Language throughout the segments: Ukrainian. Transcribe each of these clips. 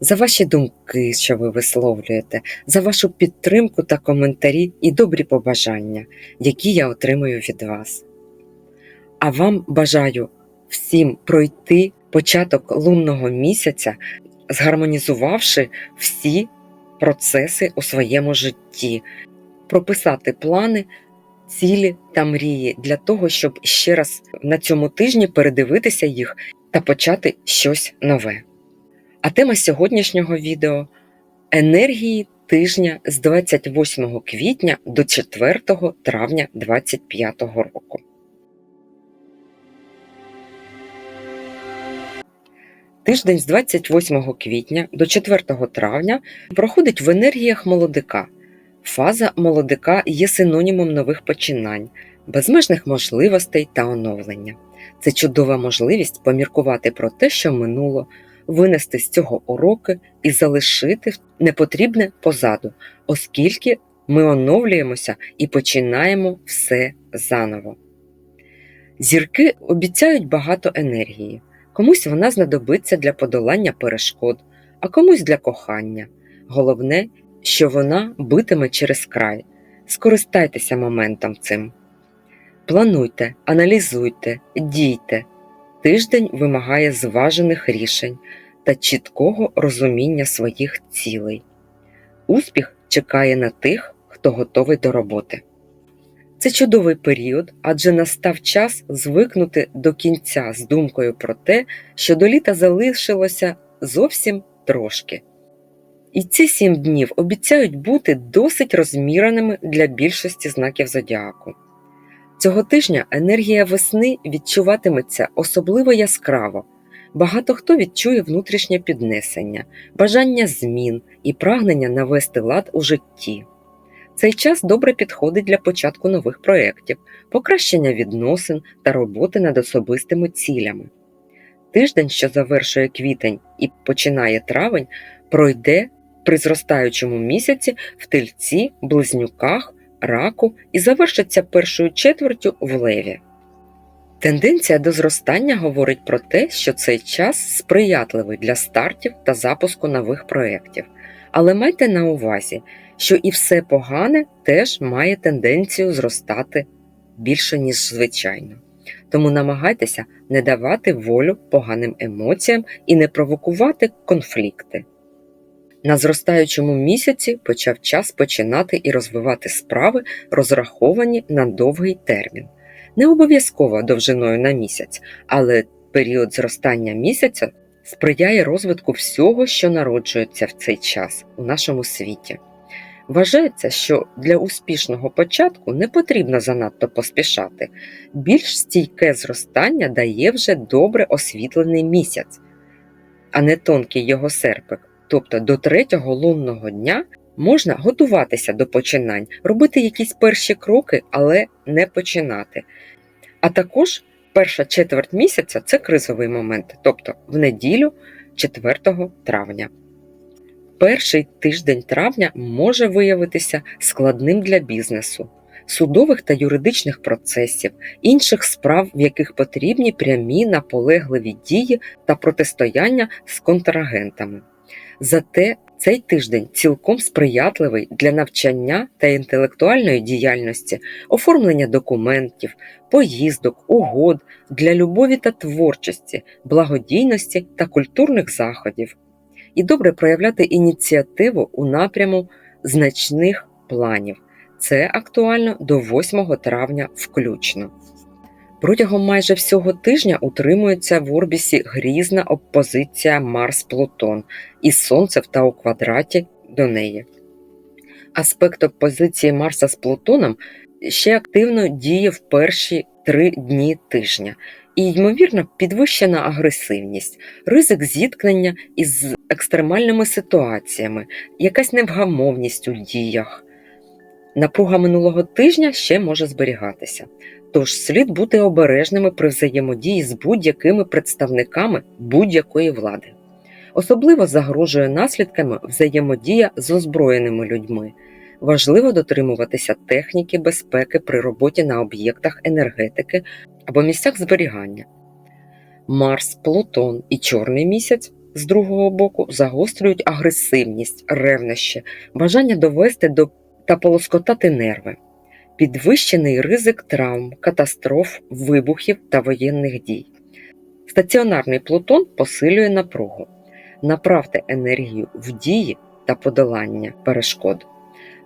за ваші думки, що ви висловлюєте, за вашу підтримку та коментарі і добрі побажання, які я отримую від вас. А вам бажаю всім пройти початок лунного місяця, згармонізувавши всі процеси у своєму житті, прописати плани, цілі та мрії для того, щоб ще раз на цьому тижні передивитися їх та почати щось нове. А тема сьогоднішнього відео енергії тижня з 28 квітня до 4 травня 2025 року. Тиждень з 28 квітня до 4 травня проходить в енергіях молодика. Фаза молодика є синонімом нових починань, безмежних можливостей та оновлення. Це чудова можливість поміркувати про те, що минуло, винести з цього уроки і залишити непотрібне позаду, оскільки ми оновлюємося і починаємо все заново. Зірки обіцяють багато енергії. Комусь вона знадобиться для подолання перешкод, а комусь для кохання. Головне, що вона битиме через край. Скористайтеся моментом цим. Плануйте, аналізуйте, дійте. Тиждень вимагає зважених рішень та чіткого розуміння своїх цілей. Успіх чекає на тих, хто готовий до роботи. Це чудовий період, адже настав час звикнути до кінця з думкою про те, що до літа залишилося зовсім трошки. І ці сім днів обіцяють бути досить розміреними для більшості знаків зодіаку. Цього тижня енергія весни відчуватиметься особливо яскраво. Багато хто відчує внутрішнє піднесення, бажання змін і прагнення навести лад у житті. Цей час добре підходить для початку нових проєктів, покращення відносин та роботи над особистими цілями. Тиждень, що завершує квітень і починає травень, пройде при зростаючому місяці в тельці, близнюках, раку і завершиться першою четвертю в леві. Тенденція до зростання говорить про те, що цей час сприятливий для стартів та запуску нових проєктів. Але майте на увазі, що і все погане теж має тенденцію зростати більше, ніж звичайно. Тому намагайтеся не давати волю поганим емоціям і не провокувати конфлікти. На зростаючому місяці почав час починати і розвивати справи, розраховані на довгий термін. Не обов'язково довжиною на місяць, але період зростання місяця сприяє розвитку всього, що народжується в цей час у нашому світі. Вважається, що для успішного початку не потрібно занадто поспішати. Більш стійке зростання дає вже добре освітлений місяць, а не тонкий його серпик. Тобто до третього лунного дня можна готуватися до починань, робити якісь перші кроки, але не починати. А також перша четверть місяця це кризовий момент, тобто в неділю 4 травня. Перший тиждень травня може виявитися складним для бізнесу, судових та юридичних процесів, інших справ, в яких потрібні прямі наполегливі дії та протистояння з контрагентами. Зате цей тиждень цілком сприятливий для навчання та інтелектуальної діяльності, оформлення документів, поїздок, угод для любові та творчості, благодійності та культурних заходів. І добре проявляти ініціативу у напряму значних планів. Це актуально до 8 травня включно. Протягом майже всього тижня утримується в орбісі грізна опозиція Марс-Плутон із Сонцем та у квадраті до неї. Аспект опозиції Марса з Плутоном ще активно діє в перші три дні тижня, і, ймовірно, підвищена агресивність, ризик зіткнення із екстремальними ситуаціями, якась невгамовність у діях. Напруга минулого тижня ще може зберігатися, тож слід бути обережними при взаємодії з будь-якими представниками будь-якої влади. Особливо загрожує наслідками взаємодія з озброєними людьми. Важливо дотримуватися техніки безпеки при роботі на об'єктах енергетики або місцях зберігання. Марс, Плутон і Чорний місяць з другого боку загострюють агресивність, ревнощі, бажання довести до та полоскотати нерви, підвищений ризик травм, катастроф, вибухів та воєнних дій. Стаціонарний Плутон посилює напругу. Направте енергію в дії та подолання перешкод.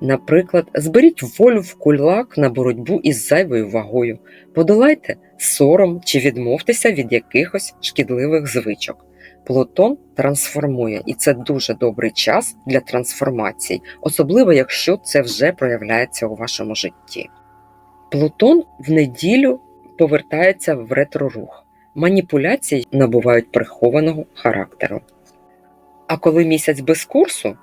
Наприклад, зберіть волю в кулак на боротьбу із зайвою вагою, подолайте сором чи відмовтеся від якихось шкідливих звичок. Плутон трансформує, і це дуже добрий час для трансформації, особливо якщо це вже проявляється у вашому житті. Плутон в неділю повертається в ретрорух. Маніпуляції набувають прихованого характеру. А коли місяць без курсу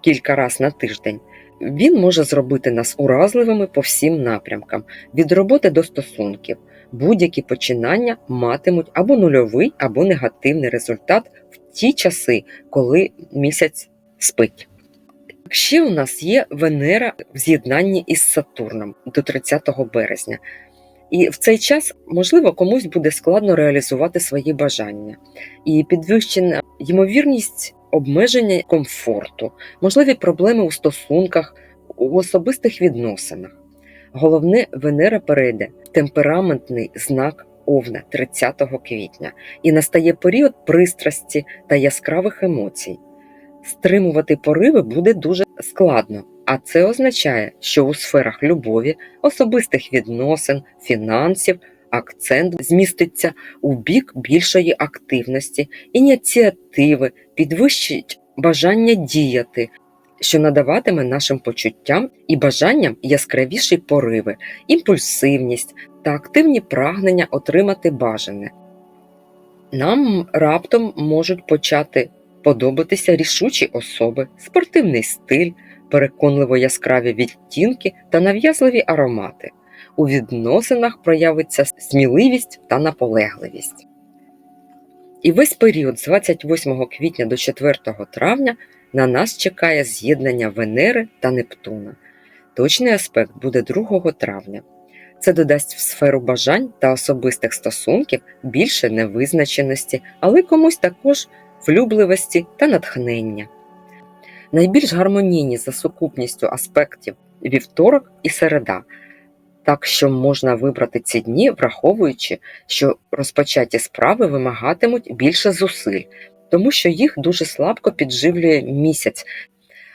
кілька разів на тиждень, він може зробити нас уразливими по всім напрямкам від роботи до стосунків. Будь-які починання матимуть або нульовий, або негативний результат в ті часи, коли місяць спить. Ще у нас є Венера в з'єднанні із Сатурном до 30 березня. І в цей час, можливо, комусь буде складно реалізувати свої бажання. І підвищена ймовірність обмеження комфорту, можливі проблеми у стосунках, у особистих відносинах. Головне, Венера перейде в темпераментний знак Овна 30 квітня і настає період пристрасті та яскравих емоцій. Стримувати пориви буде дуже складно, а це означає, що у сферах любові, особистих відносин, фінансів акцент зміститься у бік більшої активності, ініціативи, підвищить бажання діяти, що надаватиме нашим почуттям і бажанням яскравіші пориви, імпульсивність та активні прагнення отримати бажане. Нам раптом можуть почати подобатися рішучі особи, спортивний стиль, переконливо яскраві відтінки та нав'язливі аромати. У відносинах проявиться сміливість та наполегливість. І весь період з 28 квітня до 4 травня на нас чекає з'єднання Венери та Нептуна. Точний аспект буде 2 травня. Це додасть в сферу бажань та особистих стосунків більше невизначеності, але комусь також влюбливості та натхнення. Найбільш гармонійні за сукупністю аспектів вівторок і середа, так що можна вибрати ці дні, враховуючи, що розпочаті справи вимагатимуть більше зусиль, тому що їх дуже слабко підживлює місяць.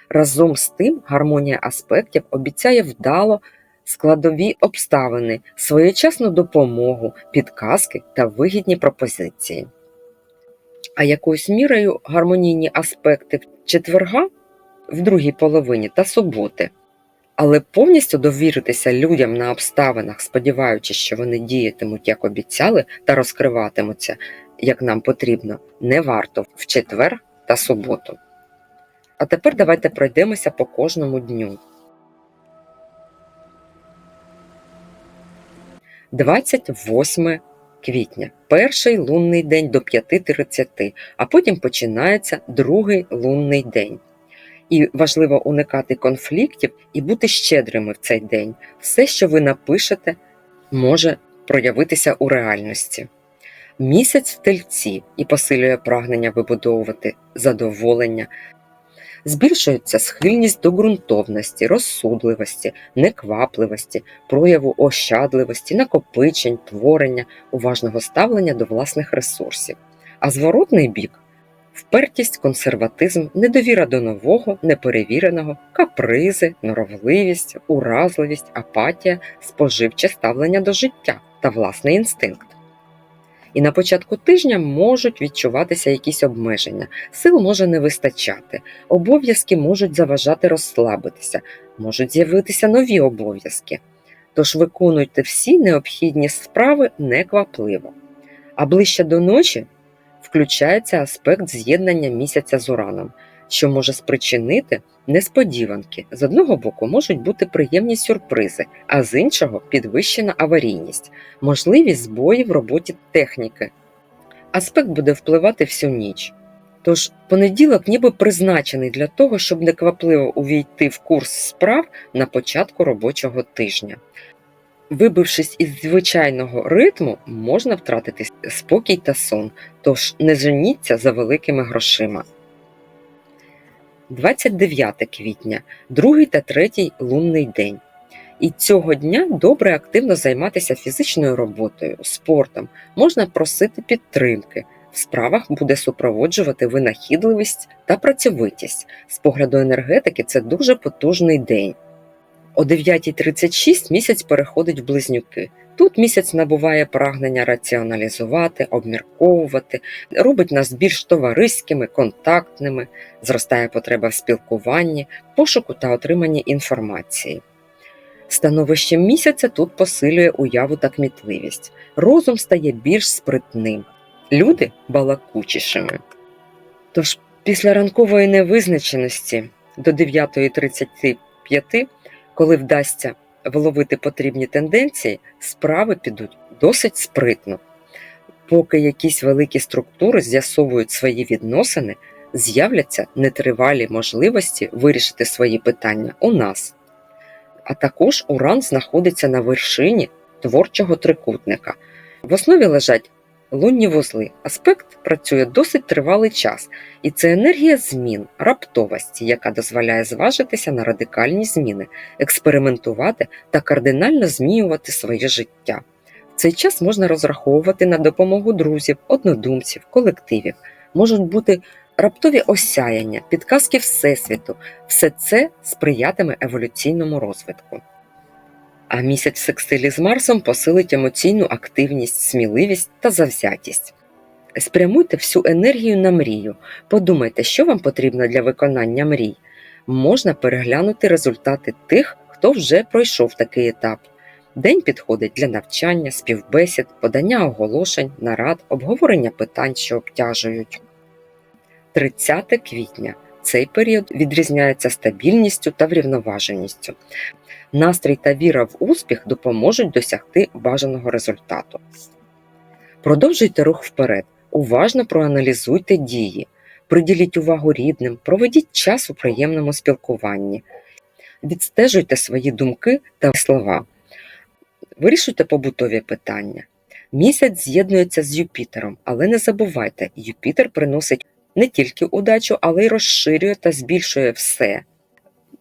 Разом з тим, гармонія аспектів обіцяє вдало складові обставини, своєчасну допомогу, підказки та вигідні пропозиції. А якоюсь мірою гармонійні аспекти четверга в другій половині та суботи. Але повністю довіритися людям на обставинах, сподіваючись, що вони діятимуть, як обіцяли, та розкриватимуться, як нам потрібно, не варто в четвер та суботу. А тепер давайте пройдемося по кожному дню. 28 квітня перший лунний день до 5.30, а потім починається другий лунний день. І важливо уникати конфліктів і бути щедрими в цей день. Все, що ви напишете, може проявитися у реальності. Місяць в тельці і посилює прагнення вибудовувати задоволення, збільшується схильність до ґрунтовності, розсудливості, неквапливості, прояву ощадливості, накопичень, творення, уважного ставлення до власних ресурсів. А зворотний бік впертість, консерватизм, недовіра до нового, неперевіреного, капризи, норовливість, уразливість, апатія, споживче ставлення до життя та власний інстинкт. І на початку тижня можуть відчуватися якісь обмеження, сил може не вистачати, обов'язки можуть заважати розслабитися, можуть з'явитися нові обов'язки. Тож виконуйте всі необхідні справи неквапливо. А ближче до ночі включається аспект з'єднання місяця з ураном, що може спричинити несподіванки. З одного боку можуть бути приємні сюрпризи, а з іншого підвищена аварійність, можливість збоїв в роботі техніки. Аспект буде впливати всю ніч. Тож понеділок ніби призначений для того, щоб неквапливо увійти в курс справ на початку робочого тижня. Вибившись із звичайного ритму, можна втратити спокій та сон, тож не женіться за великими грошима. 29 квітня, другий та третій лунний день. І цього дня добре активно займатися фізичною роботою, спортом, можна просити підтримки. В справах буде супроводжувати винахідливість та працьовитість. З погляду енергетики це дуже потужний день. О 9.36 місяць переходить в близнюки. Тут місяць набуває прагнення раціоналізувати, обмірковувати, робить нас більш товариськими, контактними, зростає потреба в спілкуванні, пошуку та отриманні інформації. Становище місяця тут посилює уяву та кмітливість. Розум стає більш спритним, люди балакучішими. Тож після ранкової невизначеності до 9.35, коли вдасться вловити потрібні тенденції, справи підуть досить спритно. Поки якісь великі структури з'ясовують свої відносини, з'являться нетривалі можливості вирішити свої питання у нас. А також Уран знаходиться на вершині творчого трикутника. В основі лежать лунні вузли. Аспект працює досить тривалий час, і це енергія змін, раптовості, яка дозволяє зважитися на радикальні зміни, експериментувати та кардинально змінювати своє життя. В цей час можна розраховувати на допомогу друзів, однодумців, колективів. Можуть бути раптові осяяння, підказки Всесвіту. Все це сприятиме еволюційному розвитку. А місяць в секстилі з Марсом посилить емоційну активність, сміливість та завзятість. Спрямуйте всю енергію на мрію. Подумайте, що вам потрібно для виконання мрій. Можна переглянути результати тих, хто вже пройшов такий етап. День підходить для навчання, співбесід, подання оголошень, нарад, обговорення питань, що обтяжують. 30 квітня. Цей період відрізняється стабільністю та врівноваженістю. Настрій та віра в успіх допоможуть досягти бажаного результату. Продовжуйте рух вперед, уважно проаналізуйте дії, приділіть увагу рідним, проведіть час у приємному спілкуванні, відстежуйте свої думки та слова, вирішуйте побутові питання. Місяць з'єднується з Юпітером, але не забувайте, Юпітер приносить не тільки удачу, але й розширює та збільшує все.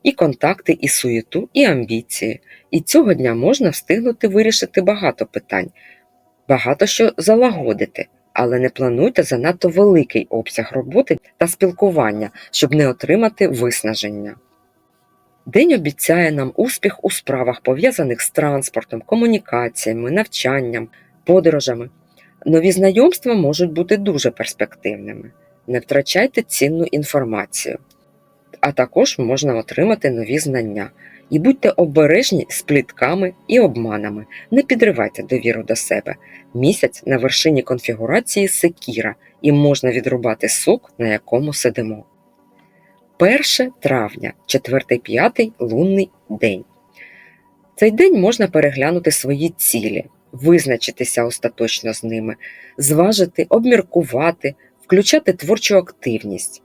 І контакти, і суєту, і амбіції. І цього дня можна встигнути вирішити багато питань, багато що залагодити, але не плануйте занадто великий обсяг роботи та спілкування, щоб не отримати виснаження. День обіцяє нам успіх у справах, пов'язаних з транспортом, комунікаціями, навчанням, подорожами. Нові знайомства можуть бути дуже перспективними. Не втрачайте цінну інформацію, а також можна отримати нові знання. І будьте обережні з плітками і обманами, не підривайте довіру до себе. Місяць на вершині конфігурації секіра, і можна відрубати сок, на якому сидимо. 1 травня, 4-5 лунний день. Цей день можна переглянути свої цілі, визначитися остаточно з ними, зважити, обміркувати, включати творчу активність.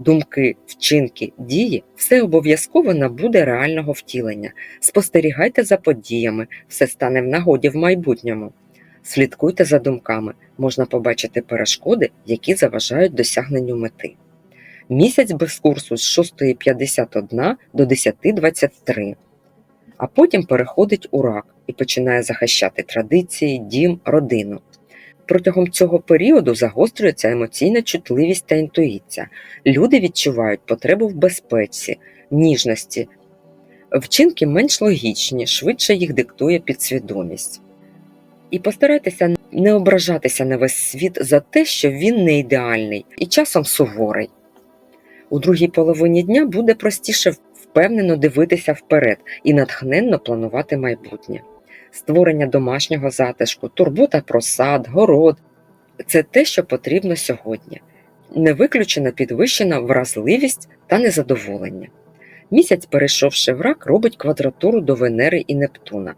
Думки, вчинки, дії все обов'язково набуде реального втілення. Спостерігайте за подіями, все стане в нагоді в майбутньому. Слідкуйте за думками, можна побачити перешкоди, які заважають досягненню мети. Місяць без курсу з 6.51 до 10.23, а потім переходить у рак і починає захищати традиції, дім, родину. Протягом цього періоду загострюється емоційна чутливість та інтуїція. Люди відчувають потребу в безпеці, ніжності, вчинки менш логічні, швидше їх диктує підсвідомість. І постарайтеся не ображатися на весь світ за те, що він не ідеальний і часом суворий. У другій половині дня буде простіше впевнено дивитися вперед і натхненно планувати майбутнє створення домашнього затишку, турбота про сад, город це те, що потрібно сьогодні. не виключена підвищена вразливість та незадоволення. Місяць, перейшовши в рак, робить квадратуру до Венери і Нептуна.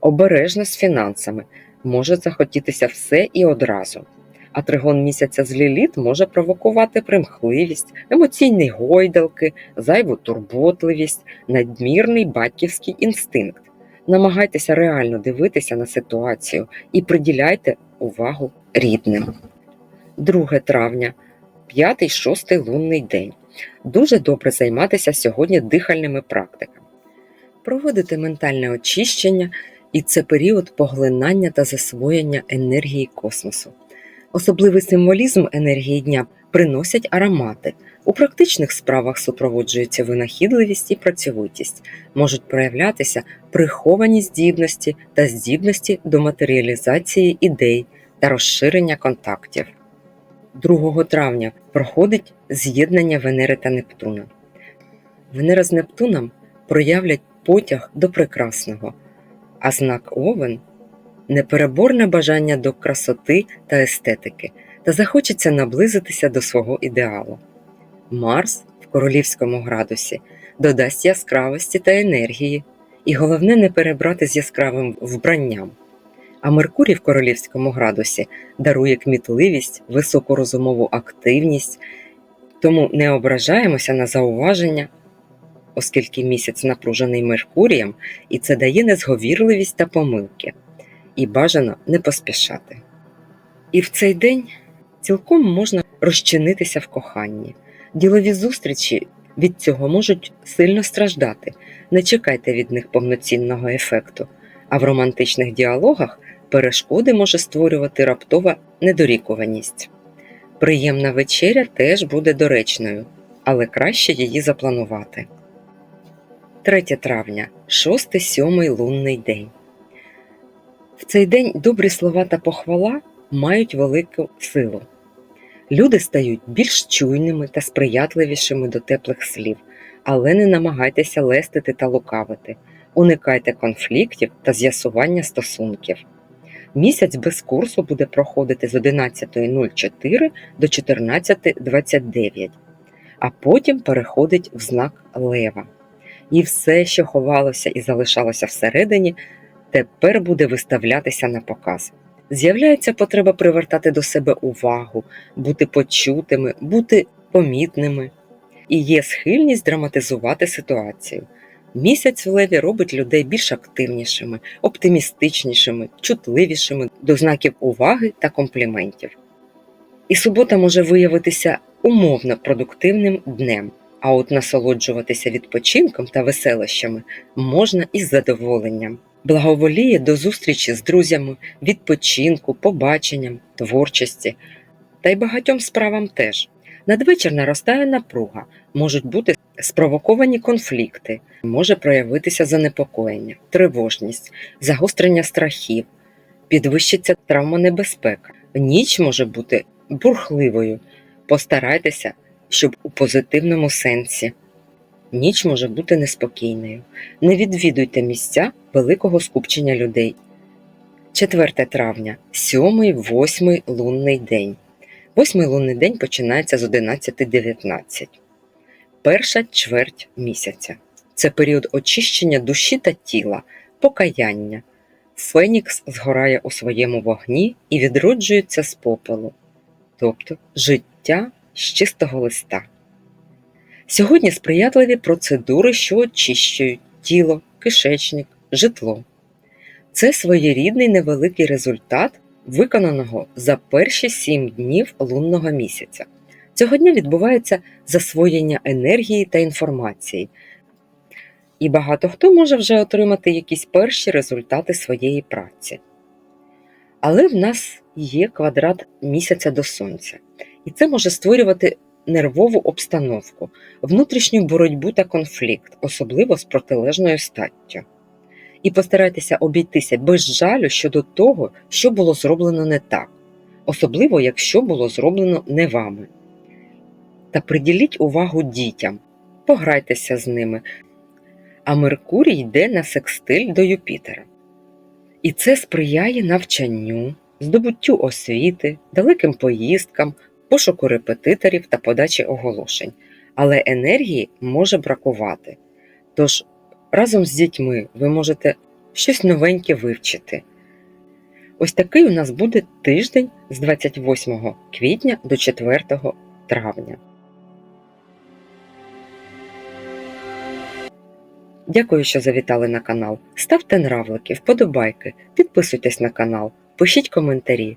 Обережно з фінансами, може захотітися все і одразу. А тригон місяця з ліліт може провокувати примхливість, емоційні гойдалки, зайву турботливість, надмірний батьківський інстинкт. Намагайтеся реально дивитися на ситуацію і приділяйте увагу рідним. 2 травня, 5-6 лунний день. Дуже добре займатися сьогодні дихальними практиками. Проводити ментальне очищення, і це період поглинання та засвоєння енергії космосу. Особливий символізм енергії дня приносять аромати. У практичних справах супроводжується винахідливість і працьовитість, можуть проявлятися приховані здібності та здібності до матеріалізації ідей та розширення контактів. 2 травня проходить з'єднання Венери та Нептуна. Венера з Нептуном проявлять потяг до прекрасного, а знак Овен непереборне бажання до красоти та естетики та захочеться наблизитися до свого ідеалу. Марс в королівському градусі додасть яскравості та енергії, і головне не перебрати з яскравим вбранням. А Меркурій в королівському градусі дарує кмітливість, високу розумову активність, тому не ображаємося на зауваження, оскільки місяць напружений Меркурієм, і це дає незговірливість та помилки, і бажано не поспішати. І в цей день цілком можна розчинитися в коханні. Ділові зустрічі від цього можуть сильно страждати. Не чекайте від них повноцінного ефекту, а в романтичних діалогах перешкоди може створювати раптова недорікуваність. Приємна вечеря теж буде доречною, але краще її запланувати. 3 травня, 6-7 лунний день. В цей день добрі слова та похвала мають велику силу. Люди стають більш чуйними та сприятливішими до теплих слів, але не намагайтеся лестити та лукавити, уникайте конфліктів та з'ясування стосунків. Місяць без курсу буде проходити з 11.04 до 14.29, а потім переходить в знак Лева. І все, що ховалося і залишалося всередині, тепер буде виставлятися на показ. З'являється потреба привертати до себе увагу, бути почутими, бути помітними. І є схильність драматизувати ситуацію. Місяць в леві робить людей більш активнішими, оптимістичнішими, чутливішими до знаків уваги та компліментів. І субота може виявитися умовно продуктивним днем, а от насолоджуватися відпочинком та веселощами можна із задоволенням. Благоволіє до зустрічі з друзями, відпочинку, побаченням, творчості та й багатьом справам теж. Надвечір наростає напруга, можуть бути спровоковані конфлікти, може проявитися занепокоєння, тривожність, загострення страхів, підвищиться травмонебезпека. Ніч може бути бурхливою. Постарайтеся, щоб у позитивному сенсі. Ніч може бути неспокійною. Не відвідуйте місця великого скупчення людей. 4 травня, 7-8 лунний день. Восьмий лунний день починається з 11.19. Перша чверть місяця. Це період очищення душі та тіла, покаяння. Фенікс згорає у своєму вогні і відроджується з попелу, тобто життя з чистого листа. Сьогодні сприятливі процедури, що очищують тіло, кишечник, житло. Це своєрідний невеликий результат виконаного за перші сім днів лунного місяця. Цього дня відбувається засвоєння енергії та інформації, і багато хто може вже отримати якісь перші результати своєї праці. Але в нас є квадрат місяця до сонця, і це може створювати нервову обстановку, внутрішню боротьбу та конфлікт, особливо з протилежною статтю. І постарайтеся обійтися без жалю щодо того, що було зроблено не так, особливо якщо було зроблено не вами. Та приділіть увагу дітям, пограйтеся з ними. А Меркурій йде на секстиль до Юпітера. І це сприяє навчанню, здобуттю освіти, далеким поїздкам, пошуку репетиторів та подачі оголошень, але енергії може бракувати. Тож разом з дітьми ви можете щось новеньке вивчити. Ось такий у нас буде тиждень з 28 квітня до 4 травня. Дякую, що завітали на канал. Ставте нравлики, вподобайки, підписуйтесь на канал, пишіть коментарі,